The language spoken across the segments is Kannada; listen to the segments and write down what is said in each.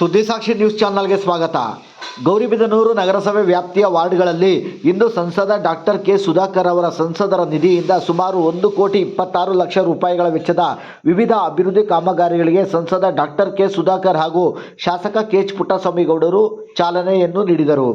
ಸುದ್ದಿಸಾಕ್ಷಿ ನ್ಯೂಸ್ ಚಾನಲ್ಗೆ ಸ್ವಾಗತ. ಗೌರಿಬಿದನೂರು ನಗರಸಭೆ ವ್ಯಾಪ್ತಿಯ ವಾರ್ಡ್ಗಳಲ್ಲಿ ಇಂದು ಸಂಸದ ಡಾಕ್ಟರ್ ಕೆ ಸುಧಾಕರ್ ಅವರ ಸಂಸದರ ನಿಧಿಯಿಂದ ಸುಮಾರು ಒಂದು ಕೋಟಿ ಇಪ್ಪತ್ತಾರು ಲಕ್ಷ ರೂಪಾಯಿಗಳ ವೆಚ್ಚದ ವಿವಿಧ ಅಭಿವೃದ್ಧಿ ಕಾಮಗಾರಿಗಳಿಗೆ ಸಂಸದ ಡಾಕ್ಟರ್ ಕೆ ಸುಧಾಕರ್ ಹಾಗೂ ಶಾಸಕ ಕೆ ಎಚ್ ಪುಟ್ಟಸ್ವಾಮಿಗೌಡರು ಚಾಲನೆಯನ್ನು ನೀಡಿದರು.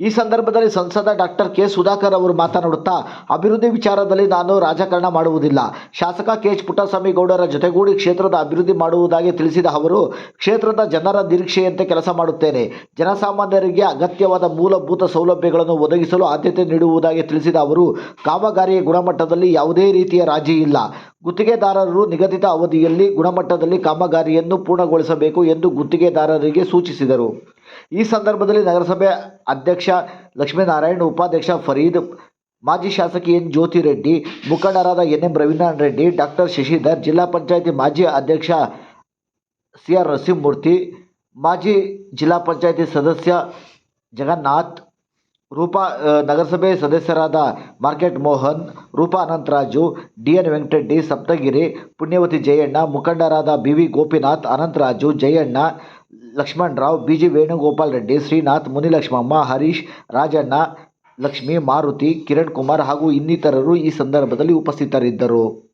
ಈ ಸಂದರ್ಭದಲ್ಲಿ ಸಂಸದ ಡಾಕ್ಟರ್ ಕೆ ಸುಧಾಕರ್ ಅವರು ಮಾತನಾಡುತ್ತಾ, ಅಭಿವೃದ್ಧಿ ವಿಚಾರದಲ್ಲಿ ನಾನು ರಾಜಕಾರಣ ಮಾಡುವುದಿಲ್ಲ. ಶಾಸಕ ಕೆ ಎಚ್ ಪುಟ್ಟಸ್ವಾಮಿ ಗೌಡರ ಜೊತೆಗೂಡಿ ಕ್ಷೇತ್ರದ ಅಭಿವೃದ್ಧಿ ಮಾಡುವುದಾಗಿ ತಿಳಿಸಿದ ಅವರು, ಕ್ಷೇತ್ರದ ಜನರ ನಿರೀಕ್ಷೆಯಂತೆ ಕೆಲಸ ಮಾಡುತ್ತೇನೆ. ಜನಸಾಮಾನ್ಯರಿಗೆ ಅಗತ್ಯವಾದ ಮೂಲಭೂತ ಸೌಲಭ್ಯಗಳನ್ನು ಒದಗಿಸಲು ಆದ್ಯತೆ ನೀಡುವುದಾಗಿ ತಿಳಿಸಿದ ಅವರು, ಕಾಮಗಾರಿಯ ಗುಣಮಟ್ಟದಲ್ಲಿ ಯಾವುದೇ ರೀತಿಯ ರಾಜಿ ಇಲ್ಲ. ಗುತ್ತಿಗೆದಾರರು ನಿಗದಿತ ಅವಧಿಯಲ್ಲಿ ಗುಣಮಟ್ಟದಲ್ಲಿ ಕಾಮಗಾರಿಯನ್ನು ಪೂರ್ಣಗೊಳಿಸಬೇಕು ಎಂದು ಗುತ್ತಿಗೆದಾರರಿಗೆ ಸೂಚಿಸಿದರು. ಈ ಸಂದರ್ಭದಲ್ಲಿ ನಗರಸಭೆ ಅಧ್ಯಕ್ಷ ಲಕ್ಷ್ಮೀನಾರಾಯಣ್, ಉಪಾಧ್ಯಕ್ಷ ಫರೀದ್, ಮಾಜಿ ಶಾಸಕಿ ಎನ್ ಜ್ಯೋತಿ ರೆಡ್ಡಿ ಮುಖಂಡರಾದ N M Ravindranath Reddy, doctor Shashidhar, ಜಿಲ್ಲಾ ಪಂಚಾಯತಿ ಮಾಜಿ ಅಧ್ಯಕ್ಷ ಸಿ ಆರ್ ನರಸಿಂಹಮೂರ್ತಿ, ಮಾಜಿ ಜಿಲ್ಲಾ ಪಂಚಾಯತಿ ಸದಸ್ಯ ಜಗನ್ನಾಥ್, ರೂಪಾ ನಗರಸಭೆ ಸದಸ್ಯರಾದ market Mohan, Rupa Anantharaju D N Venkatareddy, Saptagiri, Punyavathi Jayanna, ಮುಖಂಡರಾದ B V Gopinath, Anantharaju, Jayanna Lakshmanrao B G Venugopal Reddy, Srinath, Munilakshmamma, Harish, Rajanna, Lakshmi, Maruthi, Kiran Kumar ಹಾಗೂ ಇನ್ನಿತರರು ಈ ಸಂದರ್ಭದಲ್ಲಿ ಉಪಸ್ಥಿತರಿದ್ದರು.